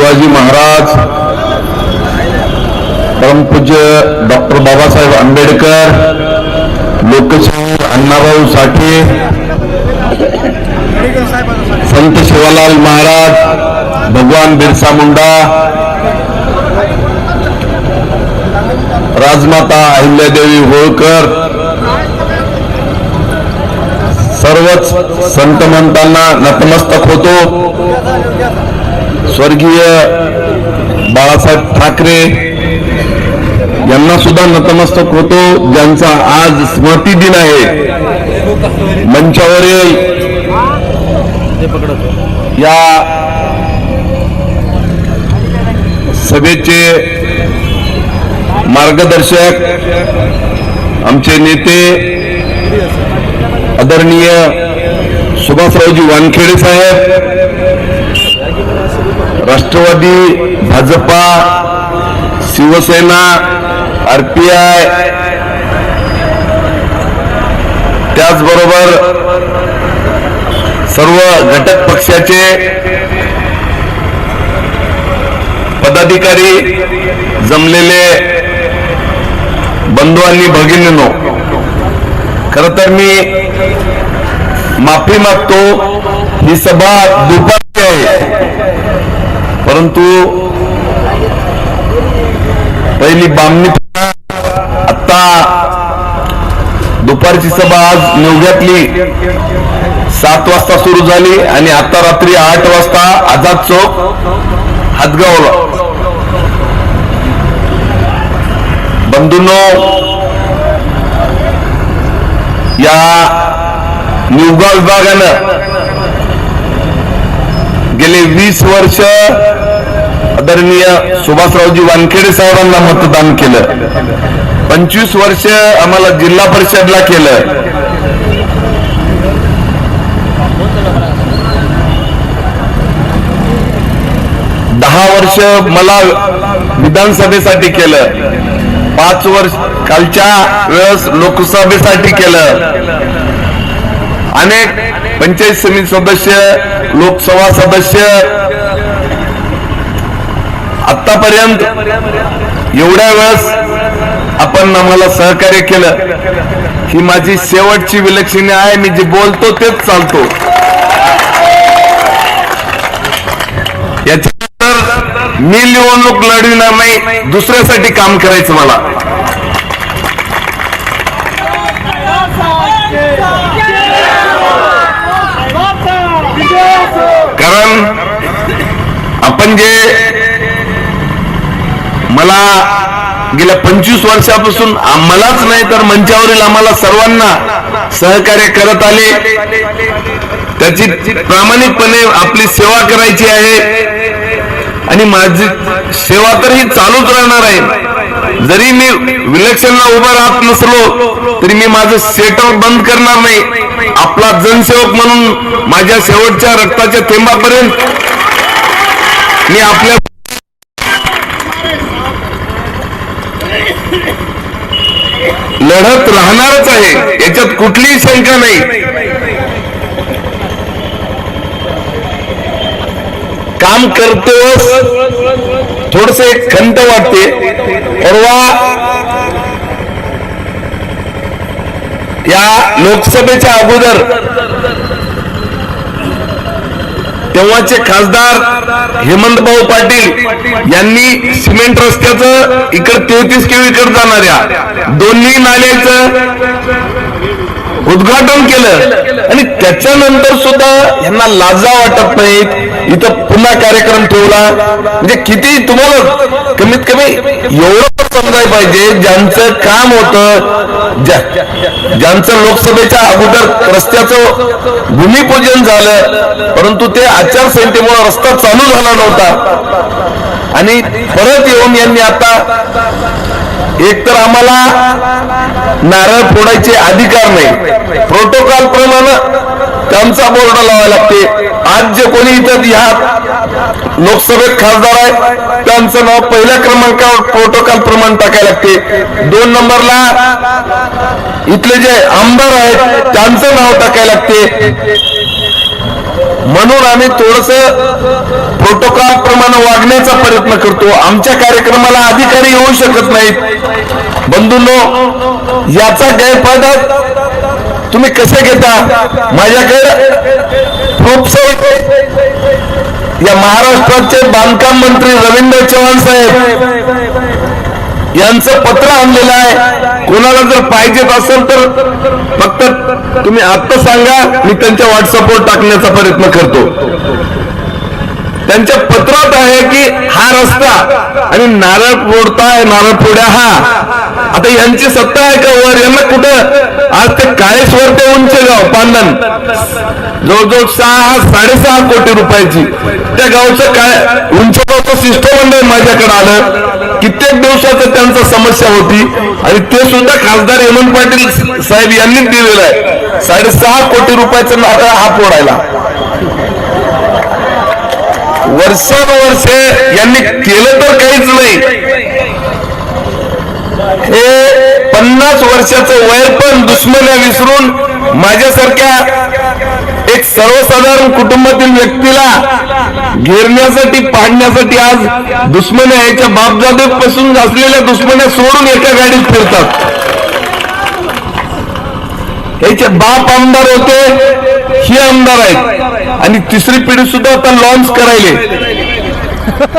शिवाजी महाराज परमपूज्य डॉक्टर बाबासाहेब आंबेडकर लोकशाहीर अण्णाभाऊ साठे संत शिवालाल महाराज भगवान बिरसा मुंडा राजमाता अहिल्यादेवी होळकर सर्वच संत मंतांना नतमस्तक होतो. स्वर्गीय बाळासाहेब ठाकरे यांना सुद्धा नतमस्तक होतो. ज्यांचा आज स्मृती दिन आहे. मंचावरील या सभेचे मार्गदर्शक आमचे नेते आदरणीय सुभाषरावजी वानखेडे साहेब राष्ट्रवादी भाजपा शिवसेना आरपीआय त्याचबरोबर सर्व घटक पक्षाचे पदाधिकारी जमलेले बंधू आणि भगिनीनो खर तर मी माफी मागतो. ही सभा दुपारची आहे. परंतु पहिली बामणी आता दुपारची सभा आज निवघ्यातली सात वाजता सुरू झाली आणि आता रात्री आठ वाजता आझाद चौक हातगावला. बंधूंनो या निवगाव विभागानं गेले वीस वर्ष आदरणीय सुभाषरावजी वानखेडे साहेबांना मतदान केलं. पंचवीस वर्ष आम्हाला जिल्हा परिषदला केलं. दहा वर्ष मला विधानसभेसाठी केलं. पाच वर्ष कालच्या वेळेस लोकसभेसाठी केलं. अनेक पंचायत समिती सदस्य लोकसभा सदस्य आतापर्यंत एवढ्या वेळेस आपण आम्हाला सहकार्य केलं. ही माझी शेवटची विलक्षणी आहे मी जे बोलतो तेच चालतो. याच्यानंतर मी निवडणूक लढविणार नाही दुसऱ्यासाठी काम करायचं मला. कारण आपण जे मला गेल्या पंचवीस वर्षापासून आम्हालाच नाही तर मंचावरील आम्हाला सर्वांना सहकार्य करत आले. त्याची प्रामाणिकपणे आपली सेवा करायची आहे. आणि माझी सेवा तर ही चालूच राहणार आहे. जरी मी विलक्षणला उभा राहत नसलो तरी मी माझं सेटर बंद करणार नाही. आपला जनसेवक म्हणून माझ्या शेवटच्या रक्ताच्या थेंबापर्यंत मी आपल्या लढत राहणारच आहे. याच्यात कुठलीही शंका नाही. काम करतो थोडस एक खंत वाटते. परवा या लोकसभेच्या अगोदर तेव्हाचे खासदार हेमंतभाऊ पाटील यांनी सिमेंट रस्त्याचं इकड तेहतीस किलो जाणाऱ्या दोन्ही नाल्याचं उद्घाटन केलं. आणि त्याच्यानंतर सुद्धा यांना लाजा वाटत नाहीत. इथं पुन्हा कार्यक्रम ठेवला. म्हणजे किती तुम्हाला कमीत कमी एवढं समजाय पाहिजे ज्यांचं काम होतं ज्यांचं लोकसभेच्या अगोदर रस्त्याचं भूमिपूजन झालं परंतु ते आचारसंहितेमुळे रस्ता चालू झाला नव्हता. आणि परत येऊन यांनी आता एक तर आम्हाला नारळ फोडायचे अधिकार नाही. प्रोटोकॉल प्रमाणे त्यांचा बोर्ड लावायला लागते. आज जे कोणी इथं ह्या लोकसभेत खासदार आहे त्यांचं नाव पहिल्या क्रमांकावर प्रोटोकॉल प्रमाण टाकायला लागते. दोन नंबरला इथले जे आमदार आहेत त्यांचं नाव टाकायला लागते. म्हणून आम्ही थोडस प्रोटोकॉल प्रमाणे वागण्याचा प्रयत्न करतो. आमच्या कार्यक्रमाला अधिकारी येऊ शकत नाहीत. बंधूंनो याचा गैरफायदा तुम्ही कसे घेता? माझ्याकडे प्रूफ या महाराष्ट्राचे बांधकाम मंत्री रवींद्र चव्हाण साहेब यांचं पत्र आणलेलं आहे. कोणाला जर पाहिजेत असेल तर फक्त तुम्ही आत्ता सांगा मी त्यांच्या व्हॉट्सअपवर टाकण्याचा प्रयत्न करतो. त्यांच्या पत्रात आहे की हा रस्ता आणि नारळ फोडताय नारळ फोड्या हा. आता यांची सत्ता आहे का वर? यांना कुठं? आज ते काळेश्वर ते उंचेगाव पांदन जवळजवळ सहा साडेसहा कोटी रुपयाची. त्या गावचं काय? उंचगावचं शिष्टमंडळ माझ्याकडे आलं. कित्येक दिवसाचं त्यांचं समस्या होती. आणि ते सुद्धा खासदार हेमंत पाटील साहेब यांनी दिलेलं आहे. साडेसहा कोटी रुपयाचं नारळ हा फोडायला. वर्षानुवर्षे यांनी केलं तर काहीच नाही. हे पन्नास वर्षाचं वय पण दुश्मन्या विसरून माझ्यासारख्या एक सर्वसाधारण कुटुंबातील व्यक्तीला घेरण्यासाठी पाडण्यासाठी आज दुश्मन्या याच्या बापजादेपासून असलेल्या दुश्मन्या सोडून एका गाडीत फिरतात. याचे बाप आमदार होते हे आमदार आहेत. आणि तिसरी पिढी सुद्धा आता लॉन्च करायले.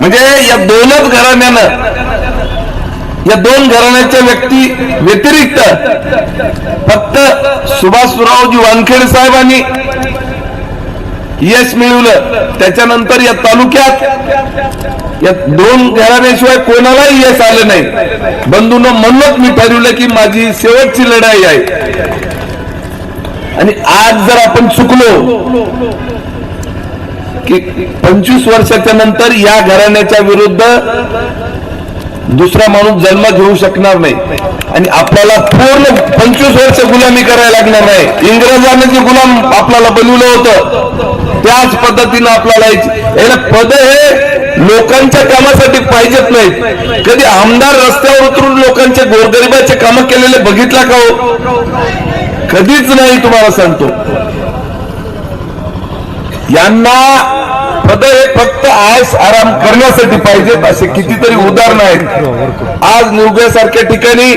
म्हणजे या दोनच घराण्यानं या दोन घराण्याच्या व्यक्ती व्यतिरिक्त फक्त सुभाषरावजी वानखेडे साहेबांनी यश मिळवलं. त्याच्यानंतर या तालुक्यात या दोन घराण्याशिवाय कोणालाही यश आलं नाही. बंधून म्हणूनच मी ठरवलं की माझी शेवटची लढाई आहे. आणि आज जर आपण चुकलो की पंचवीस वर्षाच्या नंतर या घराण्याच्या विरुद्ध दुसरा माणूस जन्म घेऊ शकणार नाही. आणि आपल्याला पूर्ण पंचवीस वर्ष गुलामी करायला लागणार नाही. इंग्रजांनी जे गुलाम आपल्याला बनवलं होतं त्याच पद्धतीनं आपल्याला याला पद हे लोकांच्या कामासाठी पाहिजेत नाहीत. कधी आमदार रस्त्यावर उतरून लोकांचे गोरगरिबाचे कामं केलेले बघितला का हो? कधीच नाही तुम्हाला सांगतो. यांना पद हे फक्त आयस आराम करण्यासाठी पाहिजेत असे कितीतरी उदाहरणं आहेत. आज निवग्यासारख्या ठिकाणी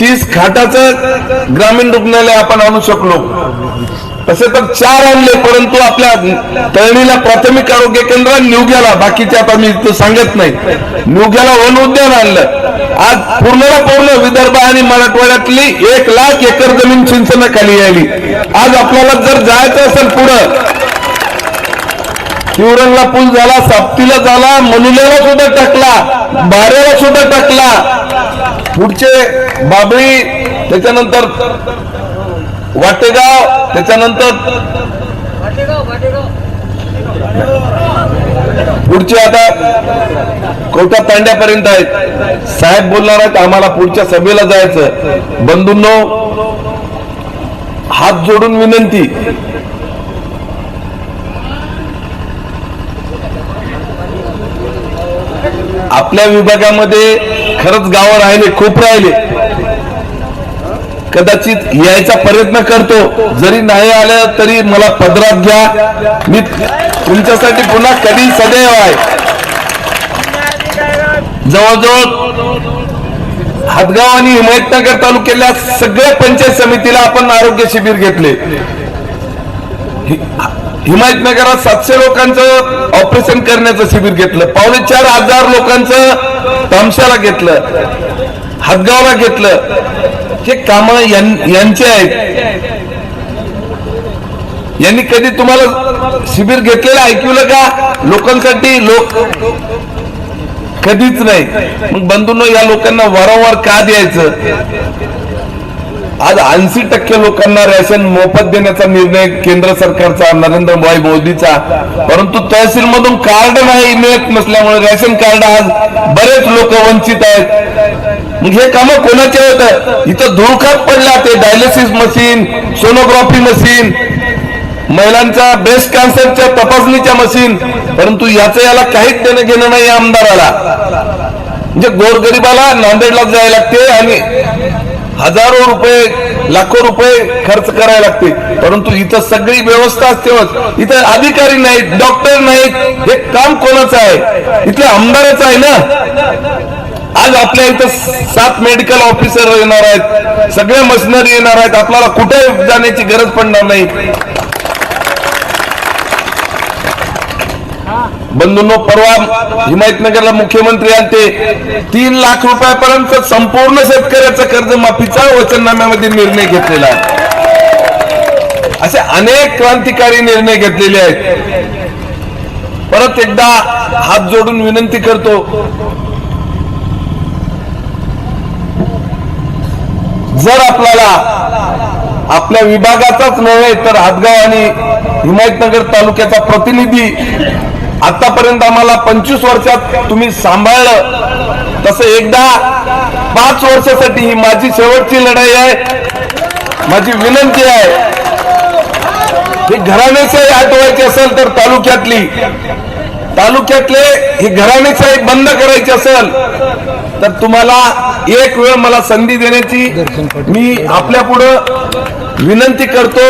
तीस खाटाचं ग्रामीण रुग्णालय आपण आणू शकलो. तसे तर चार आणले परंतु आपल्या तळणीला प्राथमिक आरोग्य केंद्र निवग्याला बाकीच्या आता मी तो सांगत नाही. निवग्याला वन उद्यान आणलं. आज पूर्णला पूर्ण विदर्भ आणि मराठवाड्यातली एक लाख एकर जमीन सिंचनाखाली यायली. आज आपल्याला जर जायचं असेल पुढं शिवरंगला पूल झाला साप्तीला झाला मनुल्याला सुद्धा टाकला बाऱ्याला सुद्धा टाकला. पुढचे बाबळी त्याच्यानंतर वाटेगाव त्याच्यानंतर पुढचे आता कोटा तांड्यापर्यंत आहेत. साहेब बोलणार आहेत आम्हाला पुढच्या सभेला जायचं बंधूंनो हात जोडून विनंती. आपल्या विभागामध्ये खरंच गावं राहिले खूप राहिले. कदाचित यायचा प्रयत्न करतो. जरी नाही आलं तरी मला पदरात घ्या. मी तुमच्यासाठी पुन्हा कधी सदैव आहे. जवळजवळ हातगाव आणि हिमायतनगर तालुक्यातल्या सगळ्या पंचायत समितीला आपण आरोग्य शिबिर घेतले. हिमायतनगरात सातशे लोकांचं ऑपरेशन करण्याचं शिबिर घेतलं. पावणे चार हजार लोकांचं तामशाला घेतलं. हातगावला घेतलं. हे काम यांचे आहेत. यांनी कधी तुम्हाला शिबिर घेतलेलं ऐकवलं का? लोकांसाठी लोक कधीच नाही. मग बंधूंनो या लोकांना वारंवार का द्यायचं? आज ऐंशी टक्के लोकांना रेशन मोफत देण्याचा निर्णय केंद्र सरकारचा नरेंद्र भाई मोदीचा. परंतु तहसील मधून कार्ड नाही मिळत नसल्यामुळे रेशन कार्ड आज बरेच लोक वंचित आहेत. मग हे काम कोणाचे होत? इथं धुळखात पडला ते डायलिसिस मशीन सोनोग्राफी मशीन महिलांच्या ब्रेस्ट कॅन्सरच्या तपासणीच्या मशीन परंतु याचं याला काहीच देणं घेणं नाही आमदाराला. म्हणजे गोरगरिबाला नांदेडला जायला लागते आणि हजारो रुपये लाखो रुपये खर्च करायला लागते. परंतु इथं सगळी व्यवस्था असते इथं अधिकारी नाहीत डॉक्टर नाहीत. हे काम कोणाचं आहे? इथल्या आमदाराचं आहे ना? आज आपल्या इथं सात मेडिकल ऑफिसर येणार आहेत. सगळे मशिनरी येणार आहेत. आपल्याला कुठे जाण्याची गरज पडणार नाही. बंधूंनो परवा हिमायतनगरला मुख्यमंत्री आणते तीन लाख रुपयापर्यंत संपूर्ण शेतकऱ्याचा कर्जमाफीचा वचननाम्यामध्ये निर्णय घेतलेला आहे. असे अनेक क्रांतिकारी निर्णय घेतलेले आहेत. परत एकदा हात जोडून विनंती करतो जर आपल्याला आपल्या विभागाचाच नव्हे तर हातगाव आणि हिमायतनगर तालुक्याचा प्रतिनिधी आतापर्यंत आम्हाला पंचवीस वर्षात तुम्ही सांभाळलं. तसं एकदा पाच वर्षासाठी ही माझी शेवटची लढाई आहे. माझी विनंती आहे ही घराण्याचाही आठवायची असेल तर तालुक्यातली तालुक्यातले ही घराणेशाही बंद करायची असेल तर तुम्हाला एक वेळ मला संधी देण्याची मी आपल्या पुढं विनंती करतो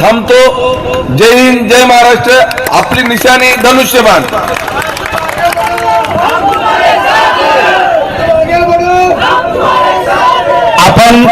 थांबतो. जय हिंद जय महाराष्ट्र. आपली निशाणी धनुष्यबाण. आपण